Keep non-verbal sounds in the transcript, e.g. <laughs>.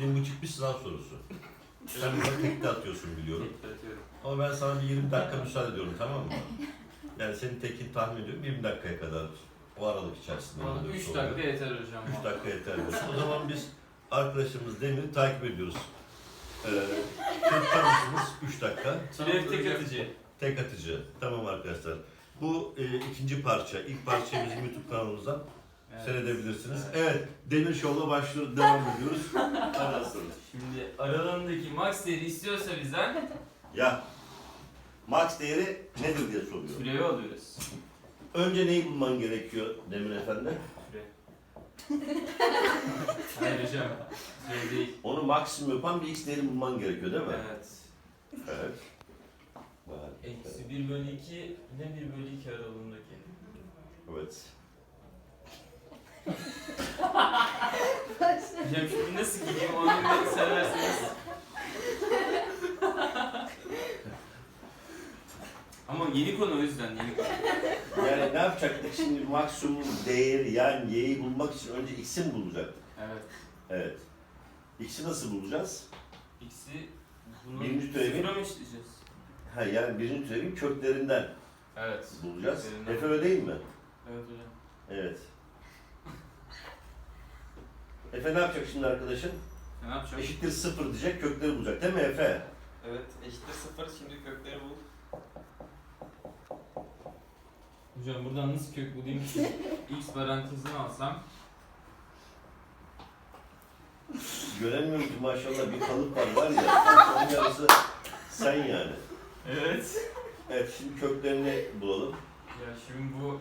Şimdi bu bir sınav sorusu. Sen buna tek de atıyorsun biliyorum. Ama ben sana bir 20 dakika müsaade ediyorum tamam mı? Yani senin tekin tahmin ediyorum 20 dakikaya kadar o aralık içerisinde. Bana oluyor 3 sorular. dakika yeter hocam. 3 dakika yeter diyorsun. O zaman biz arkadaşımız Demir'i takip ediyoruz. Ee, tutar mısınız? 3 dakika. Türev tek atıcı. Tek atıcı. Tamam arkadaşlar. Bu e, ikinci parça. İlk parçayı bizim YouTube kanalımızdan seyredebilirsiniz. Evet. Demir Show'la başlıyoruz. Devam ediyoruz. <laughs> Aslanım. Şimdi aralarındaki max değeri istiyorsa bizden Ya max değeri nedir diye soruyor. türevi alıyoruz. Önce neyi bulman gerekiyor Demir Efendi? Türev. Hayır hocam. Türev değil. Onu maksimum yapan bir x değeri bulman gerekiyor değil mi? Evet. Evet. Evet. Eksi 1 bölü 2 ne 1 bölü 2 aralığındaki? Evet. Hocam şimdi nasıl gideyim onu bir söylerseniz. Ama yeni konu o yüzden yeni konu. Yani ne yapacaktık şimdi maksimum değeri yani y'yi bulmak için önce x'i mi bulacaktık? Evet. Evet. X'i nasıl bulacağız? X'i bunu Birinci türevi. sıfıra mı işleyeceğiz? Ha yani birinci türevin köklerinden Evet. bulacağız. Köklerinden. Öyle değil mi? Evet hocam. Evet. Efe ne yapacak şimdi arkadaşın? Ne yapacağım? Eşittir sıfır diyecek, kökleri bulacak değil mi Efe? Evet eşittir sıfır şimdi kökleri bul. Hocam buradan nasıl kök bulayım ki? <laughs> X parantezini alsam. Göremiyorum ki maşallah bir kalıp var var ya. Onun yarısı sen yani. Evet. Evet şimdi köklerini bulalım. Ya şimdi bu